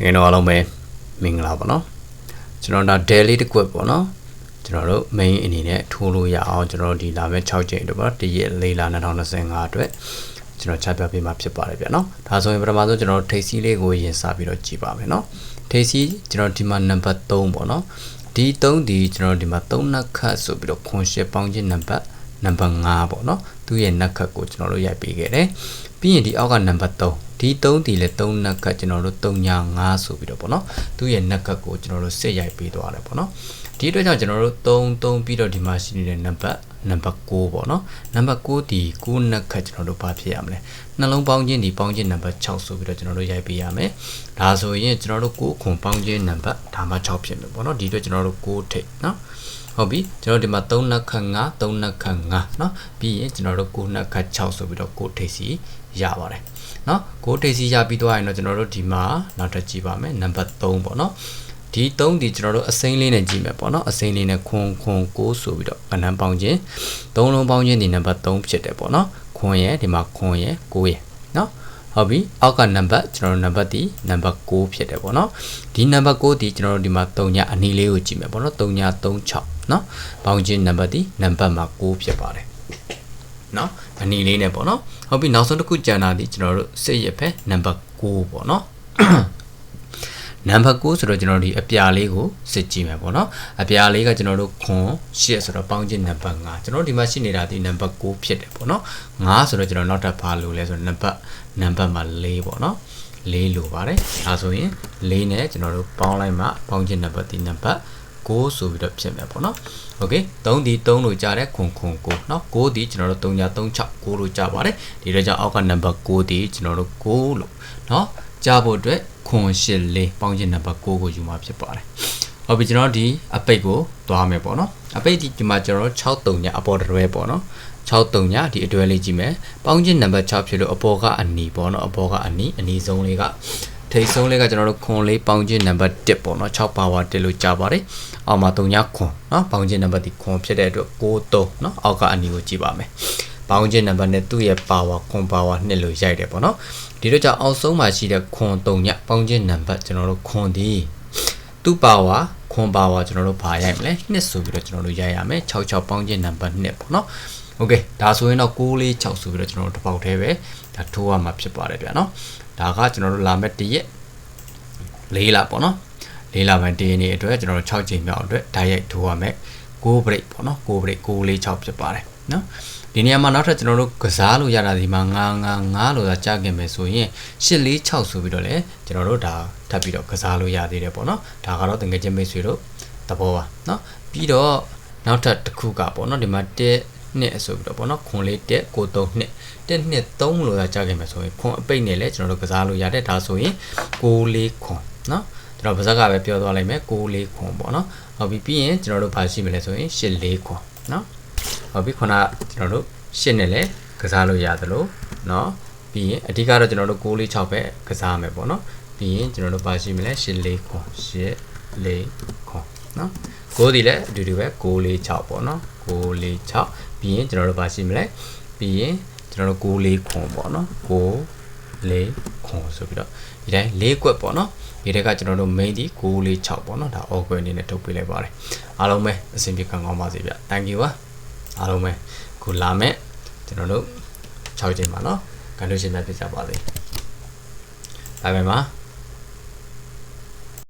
တကယ်တော့အားလုံးပဲမင်္ဂလာပါနော်ကျွန်တော်ဒါ daily တစ်ခွက်ပေါ့နော်ကျွန်တော်တို့ main အနေနဲ့ထိုးလို့ရအောင်ကျွန်တော်ဒီလာမယ့်6ချိန်အတွက်ပေါ့တရက်လေးလာ2025အတွက်ကျွန်တော်ချပြပေးမှာဖြစ်ပါတယ်ဗျာနော်ဒါဆိုရင်ပထမဆုံးကျွန်တော်ထိပ်စီးလေးကိုရင်စားပြီးတော့ကြည့်ပါမယ်နော်ထိပ်စီးကျွန်တော်ဒီမှာ number 3ပေါ့နော်ဒီ3ဒီကျွန်တော်ဒီမှာ3နက်ခတ်ဆိုပြီးတော့ခွန်ရှစ်ပေါင်းချင်း number နံပါတ်5ပေါ့နော်သူ့ရဲ့နက်ခတ်ကိုကျွန်တော်တို့ရိုက်ပေးခဲ့တယ်ပြီးရင်ဒီအောက်ကနံပါတ်3 ဒီ3ဒီလည်း3နက်ခတ်ကျွန်တော်တို့3ညာ5ဆိုပြီးတော့ပေါ့နော်သူ့ရဲ့နက်ခတ်ကိုကျွန်တော်တို့စစ်ရိုက်ပေးသွားတယ်ပေါ့နော်ဒီအတွက်ကြောင့်ကျွန်တော်တို့3 3ပြီးတော့ဒီမှာရှိနေတဲ့နံပါတ်နံပါတ်6ပေါ့နော်နံပါတ်6ဒီ9နက်ခတ်ကျွန်တော်တို့ဘာဖြစ်ရမလဲနှလုံးပေါင်းခြင်းဒီပေါင်းခြင်းနံပါတ်6ဆိုပြီးတော့ကျွန်တော်တို့ရိုက်ပေးရမယ်ဒါဆိုရင်ကျွန်တော်တို့9ခွန်ပေါင်းခြင်းနံပါတ်ဒါမှ6ဖြစ်မယ်ပေါ့နော်ဒီအတွက်ကျွန်တော်တို့6ထိတ်နော် ဟုတ်ပြီကျွန်တော်ဒီမှာ3နှစ်ခတ်5 3နှစ်ခတ်5เนาะပြီးရင်ကျွန်တော်တို့9နှစ်ခတ်6ဆိုပြီးတော့9ထိပ်စီရပါတယ်เนาะ9ထိပ်စီရပြီးသွားရင်တော့ကျွန်တော်တို့ဒီမှာနောက်ထပ်ကြည့်ပါမယ်နံပါတ်3ပေါ့เนาะဒီ3ဒီကျွန်တော်တို့အစိမ်းလေးနဲ့ကြည့်မယ်ပေါ့เนาะအစိမ်းလေးနဲ့ခွန်ခွန်6ဆိုပြီးတော့ကဏ္ဍပေါင်းခြင်း3လုံးပေါင်းခြင်းဒီနံပါတ်3ဖြစ်တယ်ပေါ့เนาะခွန်ရဲ့ဒီမှာခွန်ရဲ့6ရဲ့เนาะ ဟုတ်ပြီအောက်ကနံပါတ်ကျွန်တော်တို့နံပါတ်ဒီနံပါတ်6ဖြစ်တယ်ပေါ့နော်ဒီနံပါတ်6ဒီကျွန်တော်တို့ဒီမှာ3ညအနည်းလေးကိုကြည့်မယ်ပေါ့နော်3ည36နော်ပေါင်းခြင်းနံပါတ်ဒီနံပါတ်မှာ6ဖြစ်ပါတယ်နော်အနည်းလေးနဲ့ပေါ့နော်ဟုတ်ပြီနောက်ဆုံးတစ်ခုကြံတာဒီကျွန်တော်တို့စစ်ရဖက်နံပါတ်6ပေါ့နော် နံပါတ်9ဆိုတော့ကျွန်တော်ဒီအပြာလေးကိုစစ်ကြည့်မယ်ပေါ့နော်အပြာလေးကကျွန်တော်တို့ခွန်8ဆိုတော့ပေါင်းခြင်းနံပါတ်5ကျွန်တော်ဒီမှာရှိနေတာဒီနံပါတ်9ဖြစ်တယ်ပေါ့နော်5ဆိုတော့ကျွန်တော်နောက်ထပ်ဘာလို့လဲဆိုတော့နံပါတ်နံပါတ်မှာ4ပေါ့နော်4လိုပါတယ်ဒါဆိုရင်4နဲ့ကျွန်တော်တို့ပေါင်းလိုက်မှပေါင်းခြင်းနံပါတ်ဒီနံပါတ်6ဆိုပြီးတော့ဖြစ်မယ်ပေါ့နော်โอเค3ဒီ3လို့ကြားတယ်ခွန်ခွန်6เนาะ6ဒီကျွန်တော်တို့3ညာ3 6 6လို့ကြားပါတယ်ဒီတော့ကြောင့်အောက်ကနံပါတ်6ဒီကျွန်တော်တို့6လို့เนาะ ကြားဖို့အတွက်ခွန်8လေးပေါင်းခြင်းနံပါတ်6ကိုယူမှာဖြစ်ပါတယ်ဟုတ်ပြီကျွန်တော်ဒီအပိတ်ကိုသွားမယ်ပေါ့နော်အပိတ်ဒီဒီမှာကျွန်တော်6 3ညာအပေါ်တွဲပေါ့နော်6 3ညာဒီအတွဲလေးကြည့်မယ်ပေါင်းခြင်းနံပါတ်6ဖြစ်လို့အပေါ်ကအနီပေါ့နော်အပေါ်ကအနီအနီဆုံးလေးကထိတ်ဆုံးလေးကကျွန်တော်တို့ခွန်လေးပေါင်းခြင်းနံပါတ်1ပေါ့နော်6ပါဝါ1လို့ကြားပါတယ်အောက်မှာ3ညခွန်နော်ပေါင်းခြင်းနံပါတ်ဒီခွန်ဖြစ်တဲ့အတွက်6 3နော်အောက်ကအနီကိုကြည့်ပါမယ် ပေါင်းခြင်းနံပါတ်နဲ့သူ့ရဲ့ပါဝါခွန်ပါဝါ2လို့ရိုက်တယ်ပေါ့နော်ဒီတော့ကြောင့်အောက်ဆုံးမှာရှိတဲ့ခွန်3ညပေါင်းခြင်းနံပါတ်ကျွန်တော်တို့ခွန်ဒီသူ့ပါဝါခွန်ပါဝါကျွန်တော်တို့ဘာရိုက်မလဲ2ဆိုပြီးတော့ကျွန်တော်တို့ရိုက်ရမယ်6 6ပေါင်းခြင်းနံပါတ်2ပေါ့နော်โอเคဒါဆိုရင်တော့6 4 6ဆိုပြီးတော့ကျွန်တော်တို့တစ်ပေါက်တည်းပဲဒါထိုးရမှာဖြစ်ပါတယ်ဗျာနော်ဒါကကျွန်တော်တို့လာမဲ့တရက်၄လပေါ့နော်၄လပိုင်းတရက်နေ့အတွက်ကျွန်တော်တို့6ချိန်မြောက်အတွက်ဓာတ်ရိုက်ထိုးရမယ်6 break ပေါ့နော်6 break 6 4 6ဖြစ်ပါတယ် နော်ဒီနေရာမှာနောက်ထပ်ကျွန်တော်တို့ကစားလို့ရတာဒီမှာ9 9 9လို့သာကြားခင်မယ်ဆိုရင်8 4 6ဆိုပြီးတော့လည်းကျွန်တော်တို့ဒါထပ်ပြီးတော့ကစားလို့ရသေးတယ်ပေါ့နော်ဒါကတော့တကယ်ချင်းမိတ်ဆွေတို့သဘောပါနော်ပြီးတော့နောက်ထပ်တစ်ခုကပေါ့နော်ဒီမှာတက်နှစ်ဆိုပြီးတော့ပေါ့နော်ခွန်လေးတက်ကို3နှစ်တက်နှစ်3လို့သာကြားခင်မယ်ဆိုရင်ခွန်အပိတ်နဲ့လည်းကျွန်တော်တို့ကစားလို့ရတယ်ဒါဆိုရင်6လေးခွန်နော်ကျွန်တော်ပါဇက်ကပဲပြောသွားလိုက်မယ်6လေးခွန်ပေါ့နော်ဟုတ်ပြီပြီးရင်ကျွန်တော်တို့ဘာရှိမလဲဆိုရင်8လေးခွန်နော် ဟုတ်ပြီခုနကျွန်တော်တို့8နဲ့လည်းကစားလို့ရသလိုเนาะပြီးရင်အဓိကတော့ကျွန်တော်တို့6လေး6ပဲကစားမယ်ပေါ့เนาะပြီးရင်ကျွန်တော်တို့ပါရှိမလဲ8လေးခွန်8လေးခွန်เนาะ6ဒီလည်းအတူတူပဲ6လေး6ပေါ့เนาะ6လေး6ပြီးရင်ကျွန်တော်တို့ပါရှိမလဲပြီးရင်ကျွန်တော်တို့6လေးခွန်ပေါ့เนาะ6လေးခွန်ဆိုပြီးတော့ဒီတိုင်း၄ကွက်ပေါ့เนาะဒီတက်ကကျွန်တော်တို့ main ဒီ6လေး6ပေါ့เนาะဒါ all ကွက်အနေနဲ့ထုတ်ပေးလိုက်ပါတယ်အားလုံးပဲအဆင်ပြေခံကောင်းပါစေဗျ thank you ပါ အားလုံးပဲခုလာမဲ့ကျွန်တော်တို့6ချိန်ပါเนาะကန်လို့ရှင်များဖြစ်ကြပါစေဘိုင်ဘိုင်ပါ